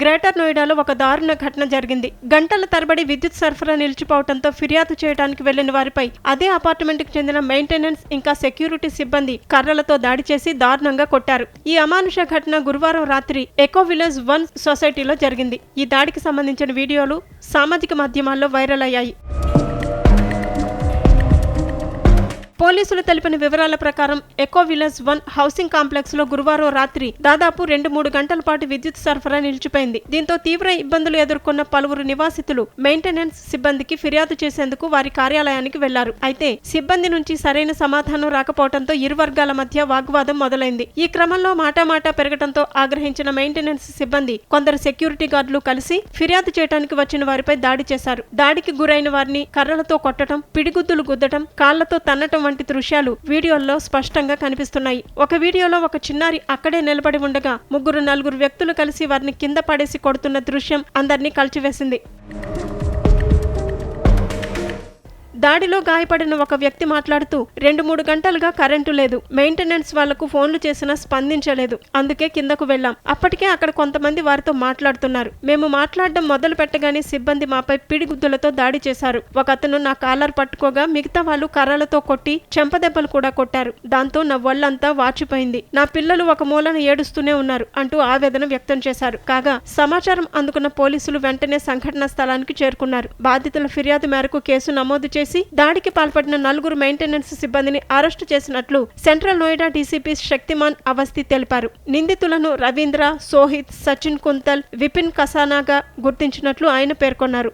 Greater నోయిడాలో ఒక దారుణ ఘటన జరిగింది. గంటల తరబడి విద్యుత్ సరఫరా నిలిచిపోవడంతో ఫిర్యాదు చేయడానికి వెళ్ళిన వారిపై అదే అపార్ట్మెంట్కి చెందిన మెయింటెనెన్స్ ఇంకా సెక్యూరిటీ సిబ్బంది కర్రలతో దాడి చేసి దారుణంగా కొట్టారు. ఈ అమానుష ఘటన గురువారం రాత్రి ఎకో విలేజ్ వన్ సొసైటీలో జరిగింది. ఈ దాడికి సంబంధించిన వీడియోలు సామాజిక మాధ్యమాల్లో వైరల్ అయ్యాయి. పోలీసులు తెలిపిన వివరాల ప్రకారం ఎకో విలేజ్ వన్ హౌసింగ్ కాంప్లెక్స్లో గురువారం రాత్రి దాదాపు రెండు మూడు గంటల పాటు విద్యుత్ సరఫరా నిలిచిపోయింది. దీంతో తీవ్ర ఇబ్బందులు ఎదుర్కొన్న పలువురు నివాసితులు మెయింటెనెన్స్ సిబ్బందికి ఫిర్యాదు చేసేందుకు వారి కార్యాలయానికి వెళ్ళారు. అయితే సిబ్బంది నుంచి సరైన సమాధానం రాకపోవడంతో ఇరు వర్గాల మధ్య వాగ్వాదం మొదలైంది. ఈ క్రమంలో మాటామాటా పెరగడంతో ఆగ్రహించిన మెయింటెనెన్స్ సిబ్బంది కొందరు సెక్యూరిటీ గార్డులు కలిసి ఫిర్యాదు చేయడానికి వచ్చిన వారిపై దాడి చేశారు. దాడికి గురైన వారిని కర్రలతో కొట్టడం పిడిగుద్దులు గుద్దటం కాళ్ళతో తన్నటం వంటి దృశ్యాలు వీడియోల్లో స్పష్టంగా కనిపిస్తున్నాయి. ఒక వీడియోలో ఒక చిన్నారి అక్కడే నిలబడి ఉండగా ముగ్గురు నలుగురు వ్యక్తులు కలిసి వారిని కింద పడేసి కొడుతున్న దృశ్యం అందరినీ కలిచివేసింది. దాడిలో గాయపడిన ఒక వ్యక్తి మాట్లాడుతూ రెండు మూడు గంటలుగా కరెంటు లేదు. మెయింటెనెన్స్ వాళ్ళకు ఫోన్లు చేసినా స్పందించలేదు. అందుకే కిందకు వెళ్ళాం. అప్పటికే అక్కడ కొంతమంది వారితో మాట్లాడుతున్నారు. మేము మాట్లాడడం మొదలు పెట్టగానే సిబ్బంది మాపై పిడిగుద్దులతో దాడి చేశారు. ఒక అతను నా కాలర్ పట్టుకోగా మిగతా వాళ్ళు కర్రలతో కొట్టి చెంపదెబ్బలు కూడా కొట్టారు. దాంతో నా ఒళ్ళంతా వాచిపోయింది. నా పిల్లలు ఒక మూలన ఏడుస్తూనే ఉన్నారు అంటూ ఆవేదన వ్యక్తం చేశారు. కాగా సమాచారం అందుకున్న పోలీసులు వెంటనే సంఘటన స్థలానికి చేరుకున్నారు. బాధితుల ఫిర్యాదు మేరకు కేసు నమోదు చేసి చేసి దాడికి పాల్పడిన నలుగురు మెయింటెనెన్స్ సిబ్బందిని అరెస్టు చేసినట్లు సెంట్రల్ నోయిడా డీసీపీ శక్తిమాన్ అవస్థి తెలిపారు. నిందితులను రవీంద్ర సోహిత్ సచిన్ కుంతల్ విపిన్ కసానాగా గుర్తించినట్లు ఆయన పేర్కొన్నారు.